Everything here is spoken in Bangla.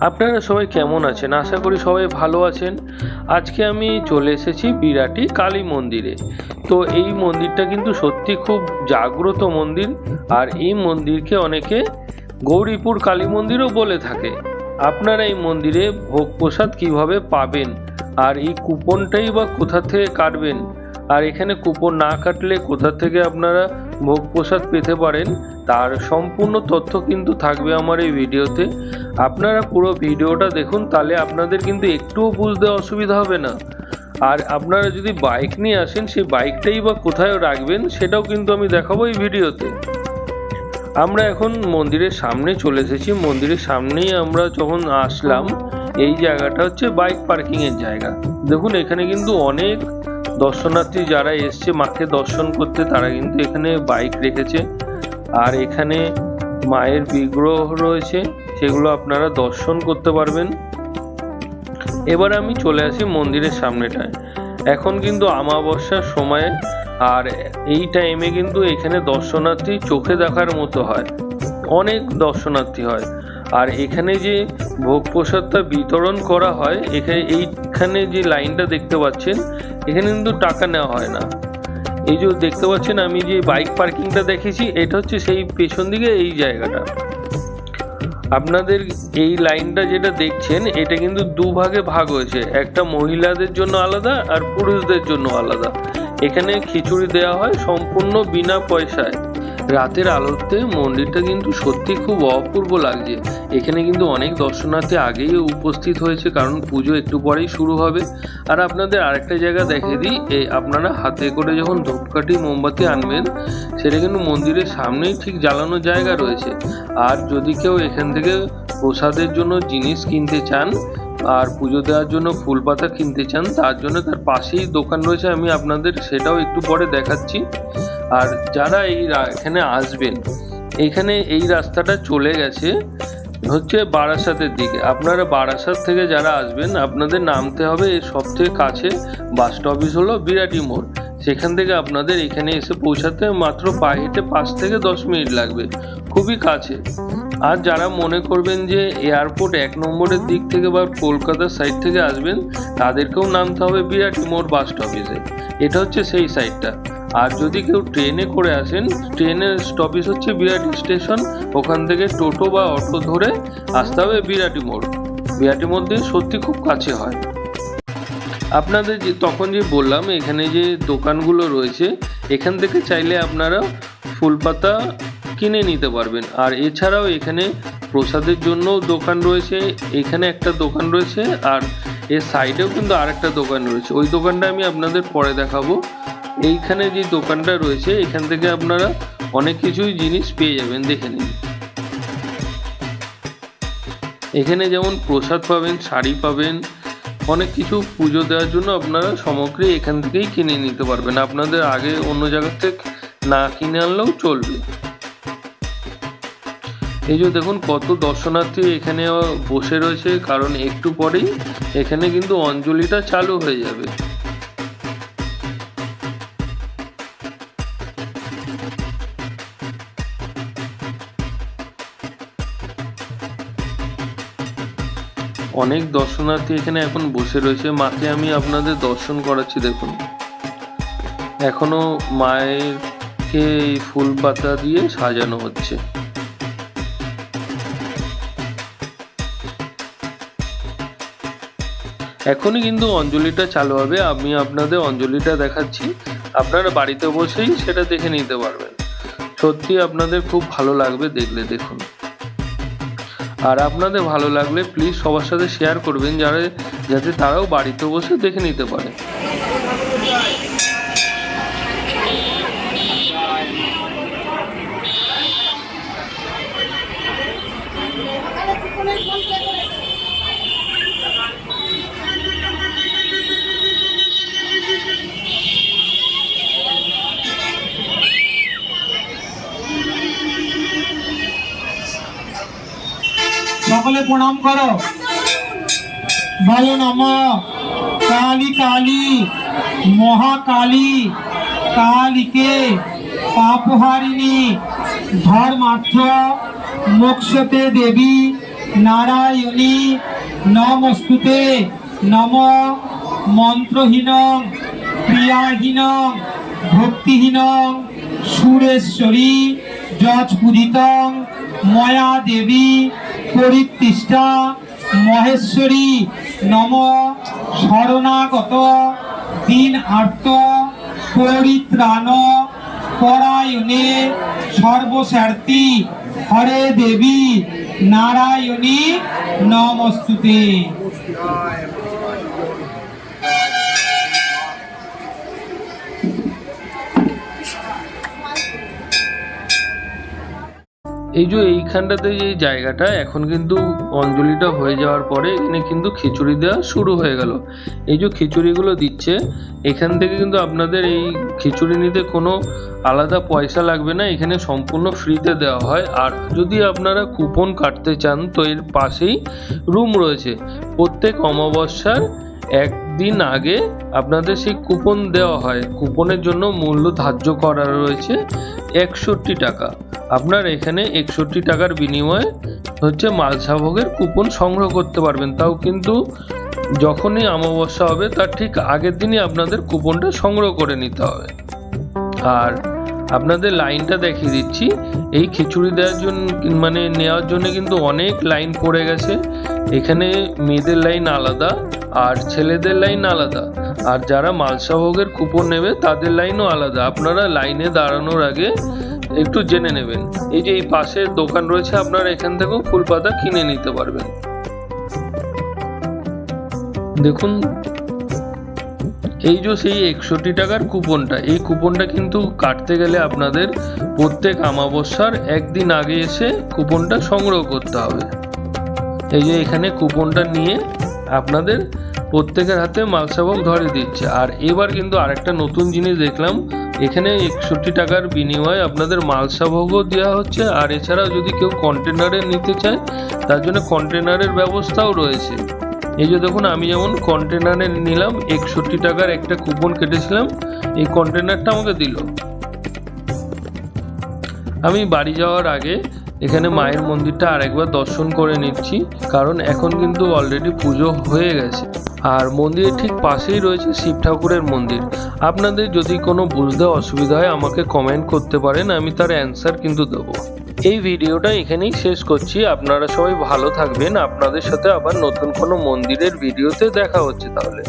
আপনারা সবাই কেমন আছেন? আশা করি সবাই ভালো আছেন। আজকে আমি চলে এসেছি বিরাটি কালী মন্দিরে। তো এই মন্দিরটা কিন্তু সত্যি খুব জাগ্রত মন্দির। আর এই মন্দিরকে অনেকে গৌরীপুর কালী মন্দিরও বলে থাকে। আপনারা এই মন্দিরে ভোগ প্রসাদ কীভাবে পাবেন? আর এই কুপনটাই বা কোথা থেকে কাটবেন? আর এখানে কুপন না কাটলে কোথা থেকে আপনারা ভোগ প্রসাদ পেতে পারেন, তার সম্পূর্ণ তথ্য কিন্তু থাকবে আমার এই ভিডিওতে। আপনারা পুরো ভিডিওটা দেখুন, তাহলে আপনাদের কিন্তু একটুও বুঝতে অসুবিধা হবে না। আর আপনারা যদি বাইক নিয়ে আসেন, সেই বাইকটাই বা কোথায় রাখবেন, সেটাও কিন্তু আমি দেখাবো এই ভিডিওতে। আমরা এখন মন্দিরের সামনে চলে এসেছি। মন্দিরের সামনেই আমরা যখন আসলাম, এই জায়গাটা হচ্ছে বাইক পার্কিংয়ের জায়গা। দেখুন, এখানে কিন্তু অনেক দর্শনার্থী যারা এসছে মাকে দর্শন করতে, তারা কিন্তু এখানে বাইক রেখেছে। আর এখানে মায়ের বিগ্রহ রয়েছে, সেগুলো আপনারা দর্শন করতে পারবেন। এবার আমি চলে আসি মন্দিরের সামনেটায়। এখন কিন্তু আমাবস্যার সময়ে, আর এই টাইমে কিন্তু এখানে দর্শনার্থী চোখে দেখার মতো হয়। অনেক দর্শনার্থী হয়। আর এখানে যে ভোগ প্রসাদটা বিতরণ করা হয়, এখানে এইখানে যে লাইনটা দেখতে পাচ্ছেন, এখানে কিন্তু টাকা নেওয়া হয় না। এই যে দেখতে পাচ্ছেন, আমি যে বাইক পার্কিংটা দেখেছি, এটা হচ্ছে সেই পেছন দিকে এই জায়গাটা। আপনাদের এই লাইনটা যেটা দেখছেন, এটা কিন্তু দুভাগে ভাগ হয়েছে। একটা মহিলাদের জন্য আলাদা আর পুরুষদের জন্য আলাদা। এখানে খিচুড়ি দেওয়া হয় সম্পূর্ণ বিনা পয়সায়। রাতের আলোতে মন্দিরটা কিন্তু সত্যি খুব অপূর্ব লাগছে। এখানে কিন্তু অনেক দর্শনার্থী আগেই উপস্থিত হয়েছে, কারণ পুজো একটু পরেই শুরু হবে। আর আপনাদের আরেকটা জায়গা দেখে দিই এই আপনারা হাতে করে যখন ধূপকাঠি, মোমবাতি আনবেন, সেটা কিন্তু মন্দিরের সামনেই ঠিক জ্বালানো জায়গা রয়েছে। আর যদি কেউ এখান থেকে প্রসাদের জন্য জিনিস কিনতে চান আর পুজো দেওয়ার জন্য ফুল পাতা কিনতে চান, তার জন্য তার পাশেই দোকান রয়েছে, আমি আপনাদের সেটাও একটু পরে দেখাচ্ছি। আর যারা এই এখানে আসবেন, এখানে এই রাস্তাটা চলে গেছে, হচ্ছে বারাসাতের দিকে। আপনারা বারাসাত থেকে যারা আসবেন, আপনাদের নামতে হবে এর সব থেকে কাছে বাস স্টপেজ হলো বিরাটি মোড়। সেখান থেকে আপনাদের এখানে এসে পৌঁছাতে মাত্র পায়ে হেঁটে পাঁচ থেকে দশ মিনিট লাগবে। খুবই কাছে। আর যারা মনে করবেন যে এয়ারপোর্ট এক নম্বরের দিক থেকে বা কলকাতার সাইড থেকে আসবেন, তাদেরকেও নামতে হবে বিরাট মোড় বাস স্টপেজে এটা হচ্ছে সেই সাইডটা আর যদি কেউ ট্রেনে করে আসেন, ট্রেনের স্টপেজ হচ্ছে বিরাটি স্টেশন, ওখান থেকে টোটো বা অটো ধরে আসতে হবে বিরাটি মোড়। বিরাটি মোড় দিয়ে সত্যি খুব কাছে হয়। আপনাদের যে, তখন যে বললাম, এখানে যে দোকানগুলো রয়েছে, এখান থেকে চাইলে আপনারা ফুলপাতা কিনে নিতে পারবেন। আর এছাড়াও এখানে প্রসাদের জন্য দোকান রয়েছে। এখানে একটা দোকান রয়েছে আর এর সাইডেও কিন্তু আরেকটা দোকান রয়েছে। ওই দোকানটা আমি আপনাদের পরে দেখাবো। এইখানে যে দোকানটা রয়েছে, এখান থেকে আপনারা অনেক কিছুই জিনিস পেয়ে যাবেন দেখে নিন। এখানে যেমন প্রসাদ পাবেন, শাড়ি পাবেন, অনেক কিছু পুজো দেওয়ার জন্য আপনারা সামগ্রী এখান থেকেই কিনে নিতে পারবেন। আপনাদের আগে অন্য জায়গা থেকে না কিনে আনলেও চলবে। এই যে দেখুন, কত দর্শনার্থী এখানে বসে রয়েছে, কারণ একটু পরেই এখানে কিন্তু অঞ্জলিটা চালু হয়ে যাবে। অনেক দর্শনার্থী এখানে এখন বসে রয়েছে। মাকে আমি আপনাদের দর্শন করাচ্ছি, দেখুন। এখনও মায়েরকে ফুল পাতা দিয়ে সাজানো হচ্ছে। এখনই কিন্তু অঞ্জলিটা চালু হবে। আমি আপনাদের অঞ্জলিটা দেখাচ্ছি। আপনারা বাড়িতে বসেই সেটা দেখে নিতে পারবেন। সত্যি আপনাদের খুব ভালো লাগবে দেখলে, দেখুন। আর আপনাদের ভালো লাগলে প্লিজ সবার সাথে শেয়ার করবেন, যারা যাতে তারাও বাড়িতে বসে দেখে নিতে পারে। সকলে প্রণাম করো। বলো নম। কালী কালী, মহাকালী, কালীকে পাপহারিণী, ধর্মার্থ, মোক্ষতে দেবী, নারায়ণী, নমস্তুতে নম। মন্ত্রহীন, ক্রিয়াহীন, ভক্তিহীন, সুরেশ্বরী যজপূজিত ময়া দেবী পরিতৃষ্টা মহেশ্বরী। নম শরণাগত। দিন আর্ত। পরিত্রাণ। পরায়ণে সর্বস্বার্থী হরে দেবী। নারায়ণী। নমস্তুতে। এই যে এইখানটাতে যে জায়গাটা, এখন কিন্তু অঞ্জলিটা হয়ে যাওয়ার পরে এখানে কিন্তু খিচুড়ি দেওয়া শুরু হয়ে গেল। এই যে খিচুড়িগুলো দিচ্ছে, এখান থেকে কিন্তু আপনাদের এই খিচুড়ি নিতে কোনো আলাদা পয়সা লাগবে না, এখানে সম্পূর্ণ ফ্রিতে দেওয়া হয়। আর যদি আপনারা কুপন কাটতে চান, তো এর পাশেই রুম রয়েছে। প্রত্যেক অমাবস্যার একদিন আগে আপনাদের সেই কুপন দেওয়া হয়। কুপনের জন্য মূল্য ধার্য করা রয়েছে একষট্টি টাকা। আপনার এখানে একষট্টি টাকার বিনিময়ে হচ্ছে মালসা ভোগের কুপন সংগ্রহ করতে পারবেন। তাও কিন্তু যখনই অমাবস্যা হবে, তার ঠিক আগের দিনই আপনাদের কুপনটা সংগ্রহ করে নিতে হবে। আর আপনাদের লাইনটা দেখিয়ে দিচ্ছি। এই খিচুড়ি দেওয়ার জন্য মানে নেওয়ার জন্য কিন্তু অনেক লাইন পড়ে গেছে। এখানে মেয়েদের লাইন আলাদা আর ছেলেদের লাইন আলাদা। আর যারা মালসা ভোগের কুপন নেবে, তাদের লাইনও আলাদা। আপনারা লাইনে দাঁড়ানোর আগে একটু জেনে নেবেন। এই যে এই পাশে দোকান রয়েছে, আপনারা এখান থেকেও ফুল পাতা কিনে নিতে পারবেন। দেখুন, এই যে সেই একষট্টি টাকার কুপনটা, এই কুপনটা কিন্তু কাটতে গেলে আপনাদের প্রত্যেক আমাবস্যার একদিন আগে এসে কুপনটা সংগ্রহ করতে হবে। এই যে এখানে কুপনটা নিয়ে আপনাদের প্রত্যেকের হাতে মালসাভোগ ধরে দিচ্ছে। আর এবার কিন্তু আরেকটা নতুন জিনিস দেখলাম এখানে একষট্টি টাকার বিনিময়ে আপনাদের মালসাভোগও দেওয়া হচ্ছে, আর এছাড়াও যদি কেউ কন্টেনারে নিতে চায়, তার জন্য কন্টেনারের ব্যবস্থাও রয়েছে। এই যে দেখুন, আমি যেমন কন্টেনারে নিলাম, একষট্টি টাকার একটা কুপন কেটেছিলাম, এই কন্টেনারটা আমাকে দিল। আমি বাড়ি যাওয়ার আগে এখানে মায়ের মন্দিরটা আরেকবার দর্শন করে নিচ্ছি, কারণ এখন কিন্তু অলরেডি পুজো হয়ে গেছে। আর মন্দিরের ঠিক পাশেই রয়েছে শিব ঠাকুরের মন্দির। আপনাদের যদি কোনো বুঝতে অসুবিধা হয়, আমাকে কমেন্ট করতে পারেন, আমি তার অ্যান্সার কিন্তু দেবো। এই ভিডিওটা এখানেই শেষ করছি। আপনারা সবাই ভালো থাকবেন। আপনাদের সাথে আবার নতুন কোনো মন্দিরের ভিডিওতে দেখা হচ্ছে তাহলে।